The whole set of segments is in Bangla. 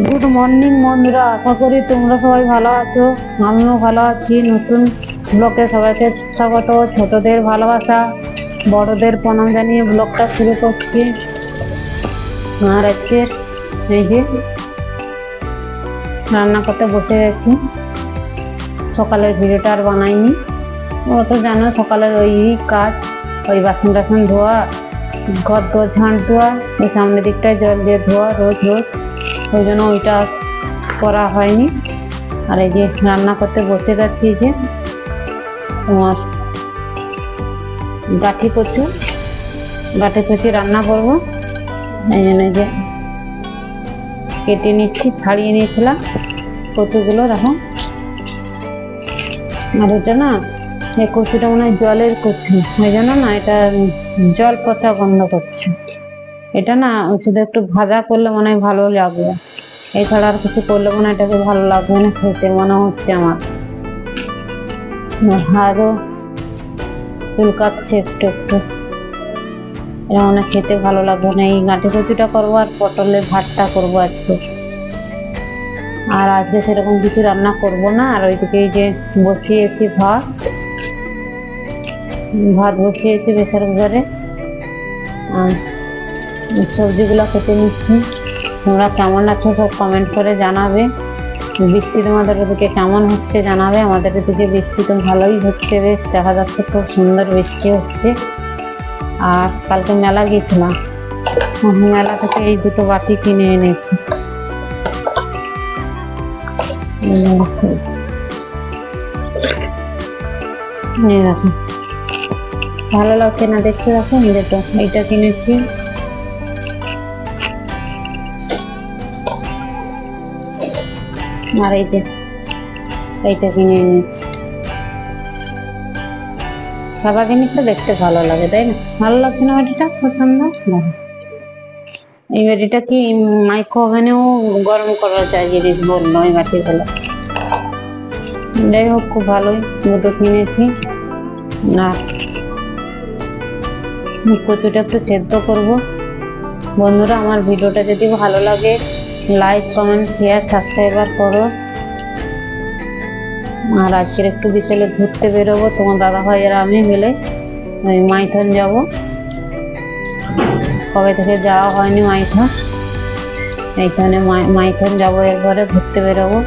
গুড মর্নিং বন্ধুরা। আশা করি তোমরা সবাই ভালো আছো। আমিও ভালো আছি। নতুন ব্লকে সবাইকে স্বাগত। ছোটদের ভালোবাসা, বড়দের প্রণাম জানিয়ে ব্লগটা শুরু করছি। আর আজকের এই যে রান্না করতে বসে গেছি। সকালের ভিডিওটা আর বানাইনি। ওরা তো জানো, সকালের ওই কাজ, ওই বাসন টাসন ধোয়া, ঘর দোর ঝাঁট ধোয়া, ওই সামনের দিকটায় জল দিয়ে ধোয়া রোজ রোজ। ওই জন্য ওইটা করা হয়নি। আর এই যে রান্না করতে বসে গেছি যে, তোমার গাঠি কচু গাঠি কচু রান্না করব। এই জন্য যে কেটে নিচ্ছি, ছাড়িয়ে নিয়েছিলাম কচুগুলো, দেখো। আর এটা না, এই কচুটা মনে হয় জলের কচু ওই জন্য না এটা জল পচা গন্ধ করছে। এটা না শুধু একটু ভাজা করলে মনে হয় ভালো লাগবে। এছাড়া আর কিছু করলে মনে হয় এটাকে ভালো লাগবে না খেতে, মনে হচ্ছে আমার। হাড়ও চুলকাচ্ছে একটু একটু। এটা মনে খেতে ভালো লাগবে না। এই গাঁটি কচুটা করব আর পটলের ভাতটা করব আজকে। আর আজকে সেরকম কিছু রান্না করব না। আর ওইদিকে এই যে বসিয়েছি ভাত। ভাত বসিয়েছি প্রেসার কুকারে। আর সবজিগুলো কেটে নিচ্ছি। তোমরা কেমন লাগছে সব কমেন্ট করে জানাবে। বৃষ্টি তোমাদের ওদিকে কেমন হচ্ছে জানাবে। আমাদের এদিকে বৃষ্টি তো ভালোই হচ্ছে বেশ। দেখা যাচ্ছে খুব সুন্দর বৃষ্টি হচ্ছে। আর কালকে মেলা গিয়েছিলাম। মেলা থেকে এই দুটো বাটি কিনে এনেছি। ভালো লাগছে না দেখতে? দেখো, এই দেখো এইটা কিনেছি। আর এই যে, এইটা কিনে এনেছি। সাদা জিনিসটা দেখতে ভালো লাগে, তাই না? ভালো লাগছে না বাটিটা পছন্দ? এই বাটিটা কি মাইক্রো ওভেনেও গরম করা যায় জিনিস বলল এই বাটিগুলো যাই হোক, খুব ভালোই, দুটো কিনেছি। না। কচুটা একটু সেদ্ধ করব। বন্ধুরা, আমার ভিডিওটা যদি ভালো লাগে লাইক কমেন্ট শেয়ার সাবস্ক্রাইবার করো। আর আজকের একটু বিকেলে ঘুরতে বেরোবো। তোমার দাদা ভাই আর আমি মিলে ওই মাইথন যাব। কবে থেকে যাওয়া হয়নি মাইথন? এইখানে মাই- মাইথন যাব একবারে, ঘুরতে বেরোবো।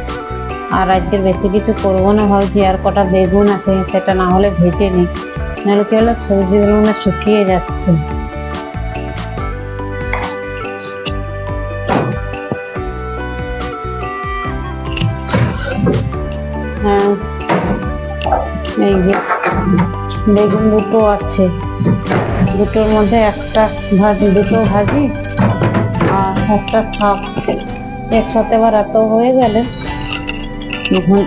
আর আজকের বেশি কিছু করব না, ভাবছি আর কটা বেগুন আছে, সেটা না হলে ভেজে নিই। নাহলে কি হলো সবজিগুলো না শুকিয়ে যাচ্ছে। হ্যাঁ। এই যে বেগুন দুটো আছে। দুটোর মধ্যে একটা ভাজি, দুটো ভাজি আর একটা খাপ একসাথে আবার এত হয়ে গেলে তখন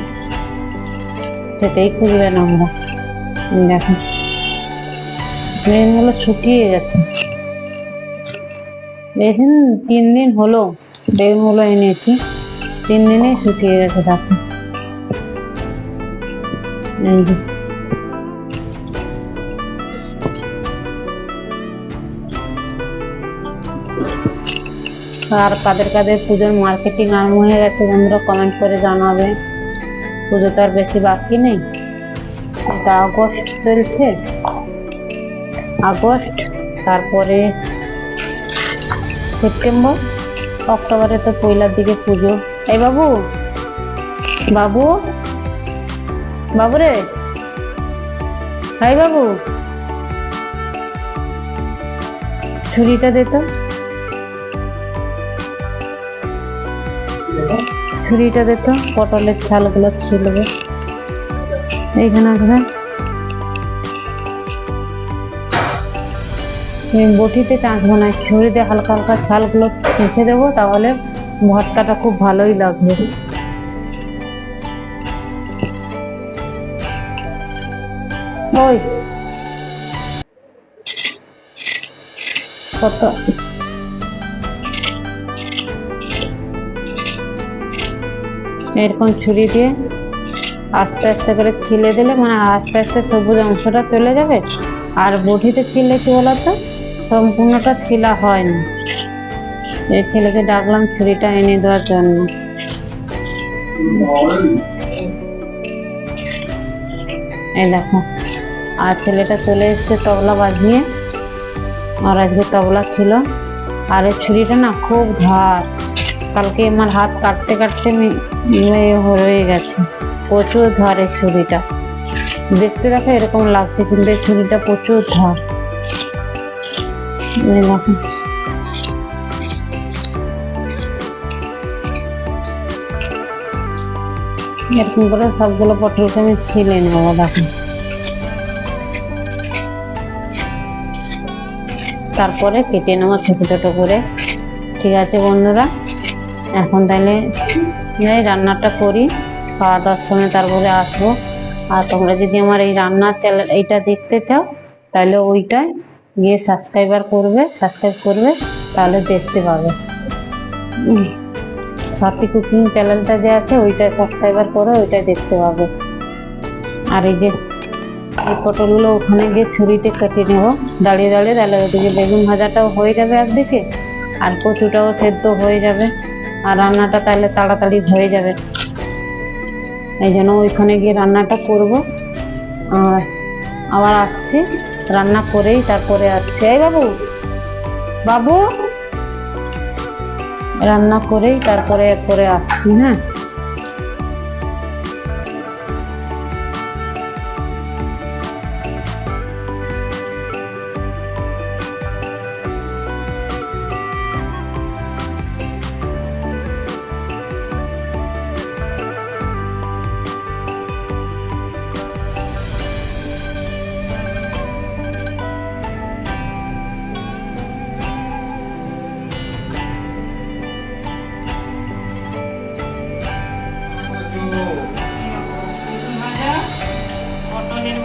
সেটাই খুঁজবেন আমরা দেখো। বেগুনগুলো শুকিয়ে যাচ্ছে দেখুন তিন দিন হলো। বেগুনগুলো এনেছি। তিন দিনেই শুকিয়ে গেছে, দেখো। আর কাদের কাদের পুজোর মার্কেটিং আরম্ভ হয়ে গেছে বন্ধুরা কমেন্ট করে জানাবে। পুজো তো আর বেশি বাকি নেই। এটা আগস্ট চলছে। আগস্ট, তারপরে সেপ্টেম্বর, অক্টোবরে তো পয়লার দিকে পুজো। এই বাবু বাবু বাবু রে হাই বাবু। ছুরিটা দে তো। ছুরিটা দে তো, পটলের ছালগুলো ছিলবে এইখানে এই বটিতে চাঁচবো না ছুরিতে হালকা হালকা ছালগুলো মুছে দেবো, তাহলে ভর্তাটা খুব ভালোই লাগবে। ওই কত এরকম ছুরি দিয়ে আস্তে আস্তে করে ছিলে দিলে মানে আস্তে আস্তে সবুজ অংশটা চলে যাবে। আর বটিতে ছিলে কি বলতো সম্পূর্ণটা ছিলা হয় না এই ছেলেকে ডাকলাম ছুরিটা এনে দেওয়ার জন্য। এই দেখো। আর ছেলেটা চলে এসছে তবলা বাজিয়ে আর আজকে তবলা ছিল। আর এই ছুরিটা না খুব ধার কালকে আমার হাত কাটতে কাটতে ইয়ে হয়ে গেছে। প্রচুর ধার এই ছুরিটা। দেখতে দেখো এরকম লাগছে, কিন্তু এই ছুরিটা প্রচুর ধার এরকম করে সবগুলো পটলকে আমি ছিলে নেব দেখো। তারপরে কেটে নেব ছোটো ছোটো করে। ঠিক আছে বন্ধুরা, এখন তাহলে রান্নাটা করি, খাওয়া দাওয়ার সময় তারপরে আসব। আর তোমরা যদি আমার এই রান্নার চ্যানেল এইটা দেখতে চাও, তাহলে ওইটায় গিয়ে সাবস্ক্রাইবার করবে সাবস্ক্রাইব করবে, তাহলে দেখতে পাবে। সাথী কুকিং চ্যানেলটা যে আছে, ওইটায় সাবস্ক্রাইবার করে ওইটাই দেখতে পাবে। আর এই যে এই পটলগুলো ওখানে গিয়ে ছুরিতে কেটে নেব। দাঁড়িয়ে দাঁড়িয়ে তাহলে ওদিকে বেগুন ভাজাটাও হয়ে যাবে একদিকে, আর কচুটাও সেদ্ধ হয়ে যাবে। আর রান্নাটা তাহলে তাড়াতাড়ি হয়ে যাবে। এই জন্য ওইখানে গিয়ে রান্নাটা করব। আর আবার আসছি, রান্না করেই তারপরে আসছি। এই বাবু বাবু! রান্না করেই তারপরে এরপরে আসছি হ্যাঁ?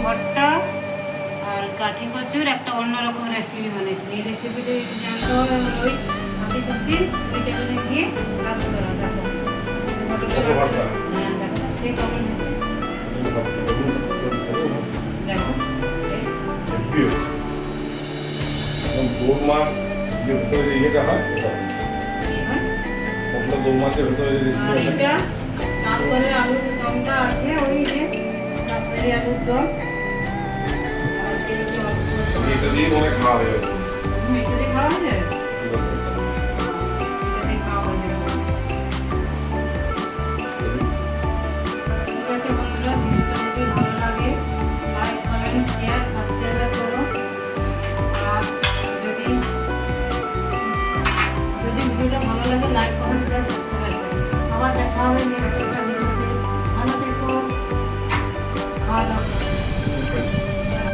ভর্তা আর কাঠি কচুর একটা অন্যরকম রেসিপি বানিয়েছি এই রেসিপিটা জানতে হবে ওই চ্যানেলে গিয়ে সার্চ করা দেখো। পটলের পটল ভর্তা? হ্যাঁ দেখো। সেই কমেন্ট দেখো। দৌড়মা যে ভেতরে ইয়েটা হয় এটা। এই হয়। পটলের যে ভেতরে যে আর রেসিপি তারপরে আলুর দমটা আছে ওই যে কাশ্মীরি আলুর দম। অল্প- এটা দিয়ে মনে হয়